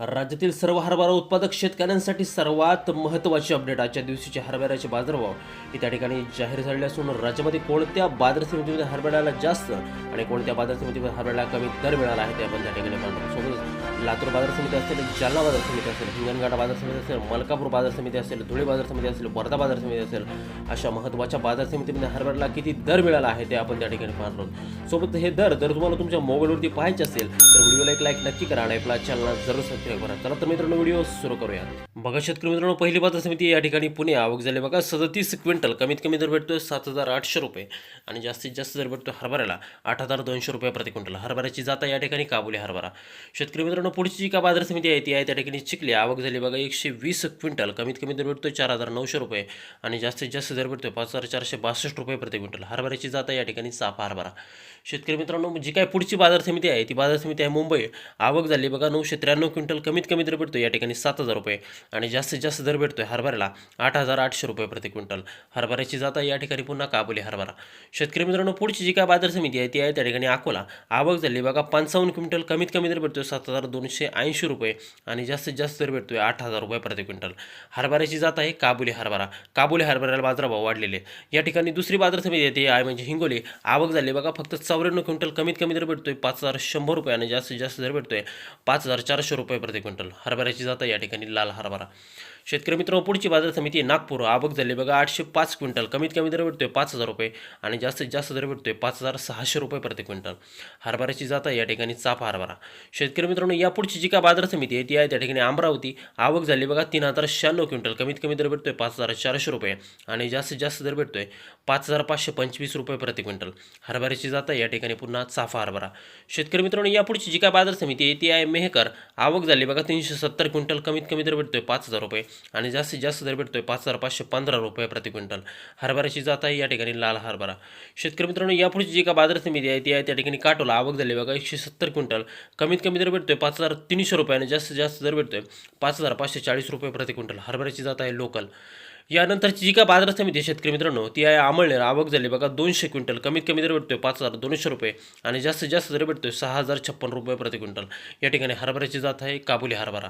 राज्यातील सर्व हरभरा उत्पादक शेतकऱ्यांसाठी सर्वात महत्त्वाची अपडेट आजच्या दिवशीचे हरभऱ्याचे बाजारभाव. हे त्या ठिकाणी जाहीर झालेले असून राज्यामध्ये कोणत्या बाजार समितीमध्ये हरभऱ्याला जास्त आणि कोणत्या बाजार समितीमध्ये हरभऱ्याला कमी दर मिळाला आहे ते आपण त्या ठिकाणी पाहतो सोबतच लातूर बाजार समिती असेल जालना बाजार समिती असेल हिंगणघाट बाजार समिती असेल मलकापूर बाजार समिती असेल धुळे बाजार समिती असेल वर्धा बाजार समिती असेल अशा महत्त्वाच्या बाजार समितीमध्ये हरभऱ्याला किती दर मिळाला आहे ते आपण त्या ठिकाणी पाहणार आहोत. सोबत हे दर जर तुम्हाला तुमच्या मोबाईलवरती पाहायचे असेल तर व्हिडिओला एक लाईक नक्की करा आणि आपला चॅनल जरूर सबस्क्राईब करा चला तर मित्रांनो व्हिडिओ सुरू करूयात. बघा शेतकरी मित्रांनो पहिली बाजार समिती या ठिकाणी पुणे आवक झाली. बघा सदतीस क्विंटल कमीत कमी दर भेटतोय सात हजार आठशे रुपये. आणि जास्तीत जास्त दर भेटतोय हरभऱ्याला आठ हजार दोनशे रुपये प्रति क्विंटल. हरभऱ्याची जाता या ठिकाणी काबुली हरभरा. शेतकरी मित्रांनो पुढची जी का बाजार समिती आहे ती आहे त्या ठिकाणी चिखली. आवक झाली बघा एकशे वीस क्विंटल कमीत कमी दर भेटतोय चार हजार नऊशे रुपये. आणि जास्तीत जास्त दर भेटतोय पाच हजार चारशे बासष्ट रुपये प्रति क्विंटल. हरभऱ्याची जाता या ठिकाणी चाफा हरभरा. शेतकरी मित्रांनो जी काय पुढची बाजार समिती आहे ती बाजार समिती आहे मुंबई. आवक झाली बघा नऊशे त्र्याण्णव क्विंटल. कमीत कमी दर भेटतो या ठिकाणी सात हजार रुपये. आणि जास्तीत जास्त दर भेटतो आहे हरभऱ्याला आठ हजार आठशे रुपये प्रति क्विंटल. हरभऱ्याची जाता या ठिकाणी पुन्हा काबुली हरभरा. शेतकरी मित्रांनो पुढची जी काय बाजार समिती आहे ती आहे त्या ठिकाणी अकोला. आवक झाली बघा पंचावन्न क्विंटल कमीत कमी दर भेटतोय सात हजार दोनशे ऐंशी रुपये आणि जास्तीत जास्त दर भेटतोय आठ हजार रुपये प्रति क्विंटल. हरभऱ्याची जात आहे काबुली हरभरा. काबुली हरभऱ्याला बाजारभाव वाढलेले या ठिकाणी दुसरी बाजार समिती आहे ती आहे म्हणजे हिंगोली. आवक झाली बघा फक्त चौऱ्याण्णव क्विंटल कमीत कमी दर भेटतोय पाच हजार शंभर रुपये आणि जास्तीत जास्त दर भेटतोय पाच हजार चारशे रुपये प्रति क्विंटल. हरभऱ्याची जात या ठिकाणी लाल हरभरा. शेतकरी मित्रांनो पुढची बाजार समिती नागपूर. आवक झाली बघा आठशे पाच क्विंटल. कमीत कमी दर भेटतोय पाच हजार रुपये आणि जास्तीत जास्त दर भेटतोय पाच हजार सहाशे रुपये प्रति क्विंटल. हरभऱ्याची जात या ठिकाणी चाफा हरभरा. शेतकरी मित्रांनो या पुढची जी काय बाजार समिती आहे ती आहे त्या ठिकाणी अमरावती. आवक झाली बघा तीन हजार शहाण्णव क्विंटल. कमीत कमी दर भेटतोय पाच हजार चारशे रुपये आणि जास्तीत जास्त दर भेटतोय पाच हजार पाचशे पंचवीस रुपये प्रति क्विंटल. हरभऱ्याची जात या ठिकाणी पुन्हा चाफा हरभरा. शेतकरी मित्रांनो या पुढची जी काय बाजार समिती आहे ती आहे मेहकर. आवक झाली. बघा तीनशे सत्तर क्विंटल कमीत कमी दर भेटतोय पाच हजार रुपये आणि जास्तीत जास्त दर भेटतोय पाच हजार पाचशे पंधरा रुपये प्रति क्विंटल. हरभऱ्याची जात आहे या ठिकाणी लाल हरभरा. शेतकरी मित्रांनो यापुढची जी का बाजार समिती आहे ती आहे त्या ठिकाणी काटोला. आवक झाली बघा एकशे सत्तर क्विंटल. कमीत कमी दर भेटतोय पाच हजार तीनशे रुपये आणि जास्तीत जास्त दर भेटतोय पाच हजार पाचशे चाळीस रुपये प्रति क्विंटल. हरभऱ्याची जात आहे लोकल. यानंतरची जी काय बाजार समिती शेतकरी मित्रांनो ती आहे अमळनेर आवक झाली. बघा दोनशे क्विंटल. कमीत कमी दर भेटतोय पाच हजार दोनशे रुपये आणि जास्तीत जास्त दर भेटतोय सहा हजार छप्पन रुपये प्रति क्विंटल. या ठिकाणी हरभऱ्याची जात आहे काबुली हरभरा.